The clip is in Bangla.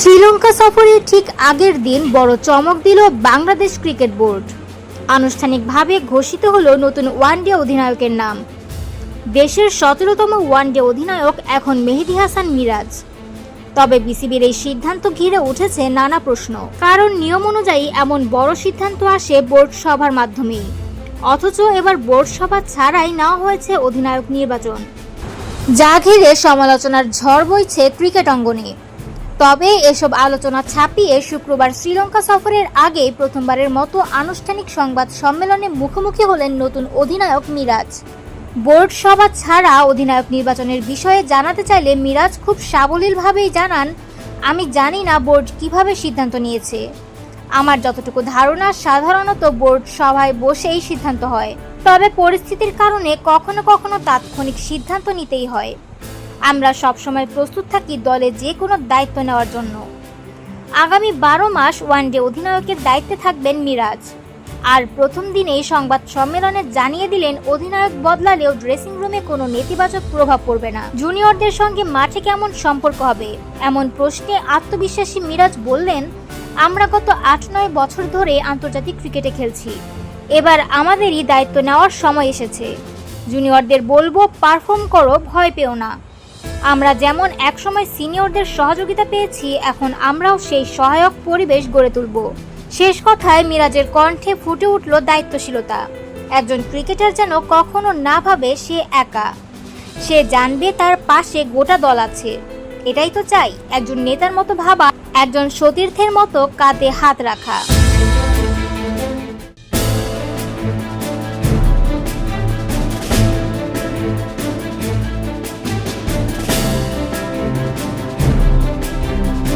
শ্রীলঙ্কা সফরের ঠিক আগের দিন বড় চমক দিল বাংলাদেশ ক্রিকেট বোর্ড। আনুষ্ঠানিকভাবে ঘোষিত হল নতুন ওয়ানডে অধিনায়কের নাম। দেশের সতেরোতম ওয়ানডে অধিনায়ক এখন মেহেদি হাসান মিরাজ। তবে বিসিবির এই সিদ্ধান্ত ঘিরে উঠেছে নানা প্রশ্ন। কারণ নিয়ম অনুযায়ী এমন বড় সিদ্ধান্ত আসে বোর্ড সভার মাধ্যমেই। অথচ এবার বোর্ড সভা ছাড়াই নেওয়া হয়েছে অধিনায়ক নির্বাচন। যা ঘিরে সমালোচনার ঝড় বইছে ক্রিকেট অঙ্গনে। তবে এসব আলোচনা ছাপিয়ে শুক্রবার শ্রীলঙ্কা সফরের আগে প্রথমবারের মতো আনুষ্ঠানিক সংবাদ সম্মেলনে মুখোমুখি হলেন নতুন অধিনায়ক মিরাজ। বোর্ড সভা ছাড়া অধিনায়ক নির্বাচনের বিষয়ে জানাতে চাইলে মিরাজ খুব সাবলীলভাবেই জানান, আমি জানি না বোর্ড কীভাবে সিদ্ধান্ত নিয়েছে। আমার যতটুকু ধারণা, সাধারণত বোর্ড সভায় বসেই সিদ্ধান্ত হয়। তবে পরিস্থিতির কারণে কখনো কখনো তাৎক্ষণিক সিদ্ধান্ত নিতেই হয়। আমরা সবসময় প্রস্তুত থাকি দলে যে কোনো দায়িত্ব নেওয়ার জন্য। আগামী বারো মাস ওয়ানডে অধিনায়কের দায়িত্বে থাকবেন মিরাজ। আর প্রথম দিনেই সংবাদ সম্মেলনে জানিয়ে দিলেন, অধিনায়ক বদলালেও ড্রেসিং রুমে কোনো নেতিবাচক প্রভাব পড়বে না। জুনিয়রদের সঙ্গে মাঠে কেমন সম্পর্ক হবে? এমন প্রশ্নে আত্মবিশ্বাসী মিরাজ বললেন, আমরা গত আট নয় বছর ধরে আন্তর্জাতিক ক্রিকেটে খেলছি। এবার আমাদেরই দায়িত্ব নেওয়ার সময় এসেছে। জুনিয়রদের বলব, পারফর্ম করো, ভয় পেও না। আমরা যেমন একসময় সিনিয়রদের সহযোগিতা পেয়েছি, এখন আমরাও সেই সহায়ক পরিবেশ গড়ে তুলব। শেষ কথায় মিরাজের কণ্ঠে ফুটে উঠল দায়িত্বশীলতা। একজন ক্রিকেটার যেন কখনো না ভাবে সে একা। সে জানবে তার পাশে গোটা দল আছে। এটাই তো চাই, একজন নেতার মতো ভাবা, একজন সতীর্থের মতো কাঁধে হাত রাখা।